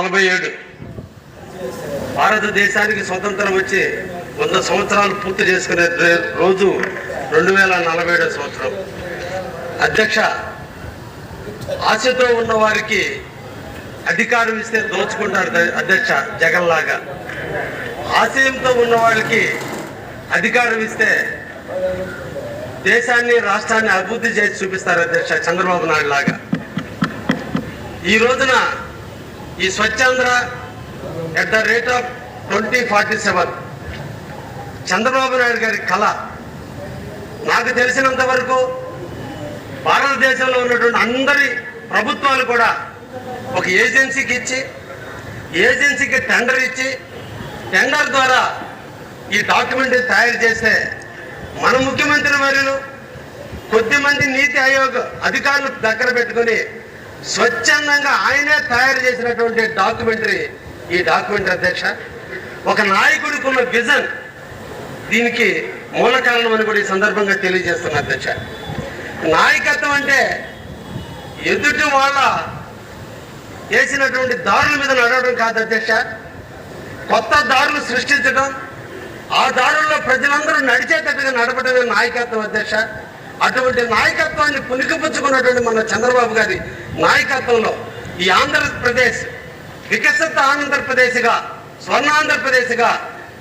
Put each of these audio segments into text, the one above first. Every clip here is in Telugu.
నలభై ఏడు. భారతదేశానికి స్వతంత్రం వచ్చి వంద సంవత్సరాలు పూర్తి చేసుకునే రోజు రెండు వేల నలభై ఏడో సంవత్సరం. అధ్యక్ష ఆశతో ఉన్న వారికి అధికారం ఇస్తే దోచుకుంటారు అధ్యక్ష జగన్ లాగా. ఆశయంతో ఉన్న వాళ్ళకి అధికారం ఇస్తే దేశాన్ని రాష్ట్రాన్ని అభివృద్ధి చేసి చూపిస్తారు అధ్యక్ష చంద్రబాబు నాయుడు లాగా. ఈ రోజున ఈ Swachhandhra at the rate of twenty forty seven Chandrababu Naidu గారి కళ నాకు తెలిసినంత వరకు భారతదేశంలో ఉన్నటువంటి అందరి ప్రభుత్వాలు కూడా ఒక ఏజెన్సీకి ఇచ్చి ఏజెన్సీకి టెండర్ ఇచ్చి టెండర్ ద్వారా ఈ డాక్యుమెంట్ తయారు చేస్తే మన ముఖ్యమంత్రి వర్యులు కొద్దిమంది నీతి ఆయోగ్ అధికారులు దగ్గర పెట్టుకుని స్వచ్ఛందంగా ఆయనే తయారు చేసినటువంటి డాక్యుమెంటరీ. ఈ డాక్యుమెంటరీ అధ్యక్ష ఒక నాయకుడికి ఉన్న విజన్ దీనికి మూల కారణం అని కూడా ఈ సందర్భంగా తెలియజేస్తున్నా అధ్యక్ష. నాయకత్వం అంటే ఎదుటి వాళ్ళ వేసినటువంటి దారుల మీద నడవడం కాదు అధ్యక్ష. కొత్త దారులు సృష్టించడం ఆ దారుల్లో ప్రజలందరూ నడిచేటట్టుగా నడపడమే నాయకత్వం అధ్యక్ష. అటువంటి నాయకత్వాన్ని పునికిపుచ్చుకున్నటువంటి మన చంద్రబాబు గారి నాయకత్వంలో ఈ ఆంధ్రప్రదేశ్ వికసిత ఆంధ్రప్రదేశ్గా స్వర్ణాంధ్రప్రదేశ్గా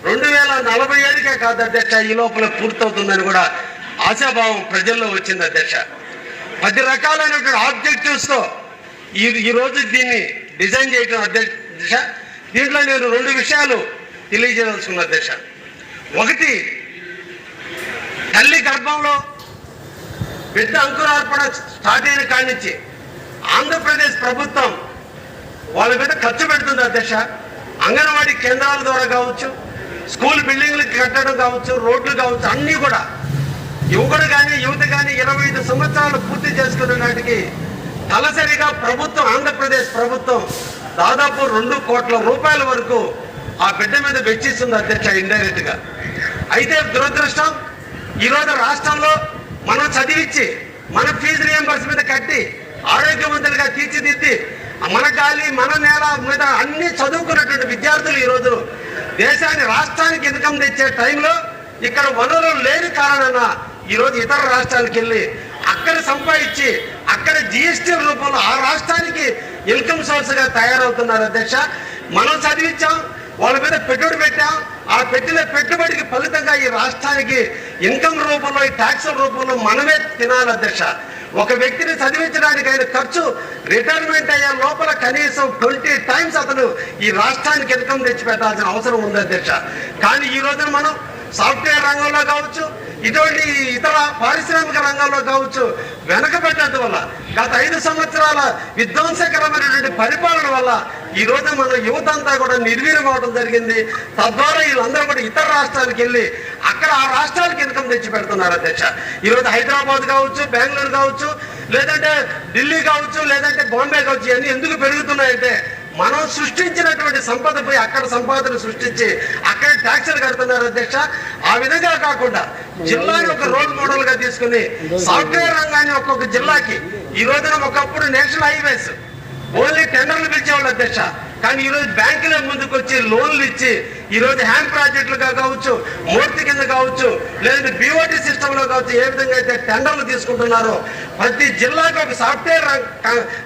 రెండు వేల నలభై ఏడుకే కాదు అధ్యక్ష ఈ లోపల పూర్తవుతుందని కూడా ఆశాభావం ప్రజల్లో వచ్చింది అధ్యక్ష. పది రకాలైనటువంటి ఆబ్జెక్టివ్స్తో ఈ ఈరోజు దీన్ని డిజైన్ చేయడం అధ్యక్ష. దీంట్లో నేను రెండు విషయాలు తెలియజేయదలుచుకున్న అధ్యక్ష. ఒకటి తల్లి గర్భంలో పెద్ద అంకురార్పణ స్టార్ట్ అయిన కాడి నుంచి ఆంధ్రప్రదేశ్ ప్రభుత్వం వాళ్ళ మీద ఖర్చు పెడుతుంది అధ్యక్ష. అంగన్వాడీ కేంద్రాల ద్వారా కావచ్చు స్కూల్ బిల్డింగ్లు కట్టడం కావచ్చు రోడ్లు కావచ్చు అన్నీ కూడా. యువకుడు కానీ యువత కానీ ఇరవై ఐదు సంవత్సరాలు పూర్తి చేసుకున్న నాటికి తలసరిగా ప్రభుత్వం ఆంధ్రప్రదేశ్ ప్రభుత్వం దాదాపు రెండు కోట్ల రూపాయల వరకు ఆ బిడ్డ మీద వెచ్చిస్తుంది అధ్యక్ష ఇండైరెక్ట్గా అయితే దురదృష్టం ఈరోజు రాష్ట్రంలో మనం చదివించి మన ఫీజు రియంబర్స్ మీద కట్టి ఆరోగ్యవంతులుగా తీర్చిదిద్ది మన గాలి మన నేల మీద అన్ని చదువుకున్నటువంటి విద్యార్థులు ఈరోజు దేశాన్ని రాష్ట్రానికి ఇన్కమ్ తెచ్చే టైంలో ఇక్కడ వనరులు లేని కారణాన ఈరోజు ఇతర రాష్ట్రాలకు వెళ్ళి అక్కడ సంపాదించి అక్కడ జిఎస్టీ రూపంలో ఆ రాష్ట్రానికి ఇన్కమ్ సోర్స్గా తయారవుతున్నారు అధ్యక్ష. మనం చదివించాం వాళ్ళ మీద పెట్టుబడి పెట్టాం. ఆ పెట్టిన పెట్టుబడికి ఫలితంగా ఈ రాష్ట్రానికి ఇన్కమ్ రూపంలో ఈ ట్యాక్స్ రూపంలో మనమే తినాలి అధ్యక్ష. ఒక వ్యక్తిని చదివించడానికి ఆయన ఖర్చు రిటైర్మెంట్ అయ్యే లోపల కనీసం ట్వంటీ టైమ్స్ అతను ఈ రాష్ట్రానికి ఇన్కమ్ తెచ్చి పెట్టాల్సిన అవసరం ఉంది అధ్యక్ష. కానీ ఈ రోజున మనం సాఫ్ట్వేర్ రంగంలో కావచ్చు ఇటువంటి ఇతర పారిశ్రామిక రంగంలో కావచ్చు వెనకబడ్డది వల్ల గత ఐదు సంవత్సరాల విధ్వంసకరమైనటువంటి పరిపాలన వల్ల ఈ రోజు మన యువత అంతా కూడా నిర్వీర్యం అవడం జరిగింది. తద్వారా వీళ్ళందరూ కూడా ఇతర రాష్ట్రాలకు వెళ్ళి అక్కడ ఆ రాష్ట్రాలకు ఇన్కమ్ తెచ్చి పెడుతున్నారు అధ్యక్ష. ఈరోజు హైదరాబాద్ కావచ్చు బెంగళూరు కావచ్చు లేదంటే ఢిల్లీ కావచ్చు లేదంటే బాంబే కావచ్చు ఇవన్నీ ఎందుకు పెరుగుతున్నాయంటే మనం సృష్టించినటువంటి సంపద పోయి అక్కడ సంపాదన సృష్టించి అక్కడ ట్యాక్సులు కడుతున్నారు అధ్యక్ష. ఆ విధంగా కాకుండా జిల్లాని ఒక రోల్ మోడల్గా తీసుకుని సాఫ్ట్వేర్ రంగాన్ని ఒక్కొక్క జిల్లాకి. ఈ రోజున ఒకప్పుడు నేషనల్ హైవేస్. ఓన్లీ టెండర్లు పిలిచేవాళ్ళు అధ్యక్ష. కానీ ఈరోజు బ్యాంకుల ముందుకు వచ్చి లోన్లు ఇచ్చి ఈరోజు హ్యాండ్ ప్రాజెక్టులుగా కావచ్చు మూర్తి కింద కావచ్చు లేదంటే బీఓటీ సిస్టంలో కావచ్చు ఏ విధంగా అయితే టెండర్లు తీసుకుంటున్నారో ప్రతి జిల్లాకు ఒక సాఫ్ట్వేర్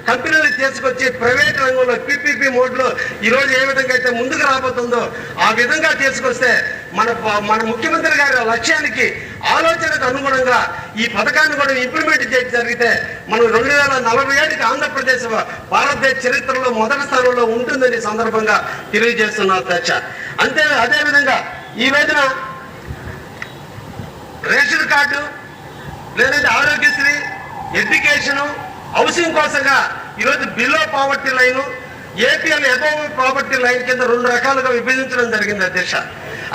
కంపెనీలు తీసుకొచ్చి ప్రైవేట్ రంగంలో పీపీపీ మోడ్లో ఈరోజు ఏ విధంగా అయితే ముందుకు రాబోతుందో ఆ విధంగా తీసుకొస్తే మన మన ముఖ్యమంత్రి గారి లక్ష్యానికి ఆలోచనకు అనుగుణంగా ఈ పథకాన్ని కూడా ఇంప్లిమెంట్ చేయడం జరిగితే మనం రెండు వేల నలభై ఏడుకి ఆంధ్రప్రదేశ్ భారతదేశ చరిత్రలో మొదటి స్థానంలో ఉంటుందని సందర్భంగా తెలియజేస్తున్నారు అధ్యక్ష. అంతే అదే విధంగా ఈ రోజున రేషన్ కార్డు లేదంటే ఆరోగ్యశ్రీ ఎడ్యుకేషను హౌసింగ్ కోసంగా ఈరోజు below poverty line APL above poverty line కింద రెండు రకాలుగా విభజించడం జరిగింది అధ్యక్ష.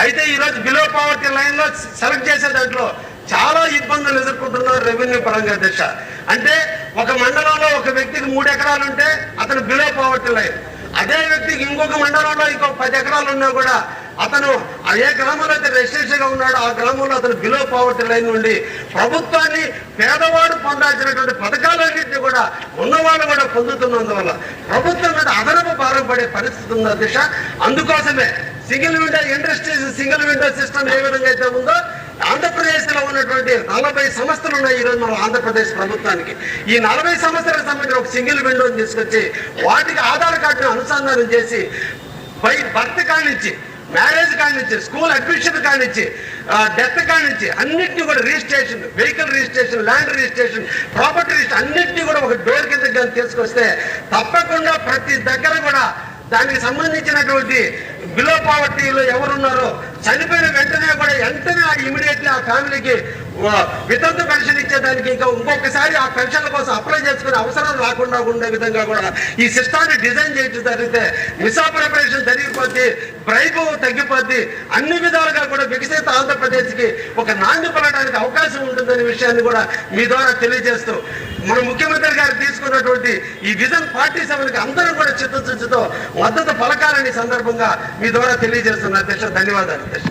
అయితే ఈరోజు బిలో పావర్టీ లైన్లో సెలెక్ట్ చేసే దాంట్లో చాలా ఇబ్బందులు ఎదుర్కొంటున్నారు రెవెన్యూ పరంగా దిశ. అంటే ఒక మండలంలో ఒక వ్యక్తికి మూడు ఎకరాలు ఉంటే అతను బిలో పావర్టీ లైన్ అదే వ్యక్తికి ఇంకొక మండలంలో ఇంకో పది ఎకరాలు ఉన్నా కూడా అతను ఏ గ్రామంలో అయితే రెసిడెన్షియల్ ఉన్నాడో ఆ గ్రామంలో అతను బిలో పావర్టీ లైన్ నుండి ప్రభుత్వాన్ని పేదవాడు పొందాల్సినటువంటి పథకాలన్నింటినీ కూడా ఉన్నవాళ్ళు కూడా పొందుతున్నందువల్ల ప్రభుత్వం మీద అదనపు భారం పడే పరిస్థితి ఉన్న దిశ. అందుకోసమే single window industries single window system ఏ విధంగా అయితే ఉందో ఆంధ్రప్రదేశ్లో ఉన్నటువంటి నలభై సంస్థలు ఉన్నాయి ఈరోజు మన ఆంధ్రప్రదేశ్ ప్రభుత్వానికి. ఈ నలభై సంస్థలకు సంబంధించిన ఒక సింగిల్ విండోని తీసుకొచ్చి వాటికి ఆధార్ కార్డును అనుసంధానం చేసి బై బర్త్ కానిచ్చి మ్యారేజ్ కానించి స్కూల్ అడ్మిషన్ కానిచ్చి డెత్ కానించి అన్నింటినీ కూడా registration vehicle registration land registration property registration అన్నింటినీ కూడా ఒక డోర్ కింద కానీ తీసుకొస్తే తప్పకుండా ప్రతి దగ్గర కూడా దానికి సంబంధించినటువంటి బిలో పావర్టీలో ఎవరున్నారో చనిపోయిన వెంటనే కూడా వెంటనే ఇమీడియట్లీ ఆ ఫ్యామిలీకి వితంతు పెన్షన్ ఇచ్చేదానికి ఇంకా ఇంకొకసారి ఆ పెన్షన్ల కోసం అప్లై చేసుకునే అవసరం రాకుండా ఉండే విధంగా కూడా ఈ సిస్టాన్ని డిజైన్ చేయడం జరిగితే మిస్అప్రపరేషన్ జరిగిపోద్ది బ్రైబు తగ్గిపోద్ది అన్ని విధాలుగా కూడా వికసిత ఆంధ్రప్రదేశ్కి ఒక నాంది పడడానికి అవకాశం ఉంటుందనే విషయాన్ని కూడా మీ ద్వారా తెలియజేస్తూ మన ముఖ్యమంత్రి గారు తీసుకున్నటువంటి ఈ విజన్ పార్టీ సెవెన్కి అందరూ కూడా చిత్తశుద్ధితో మద్దతు పలకాలని సందర్భంగా మీ ద్వారా తెలియజేస్తున్న అధ్యక్ష ధన్యవాదాలు అధ్యక్ష.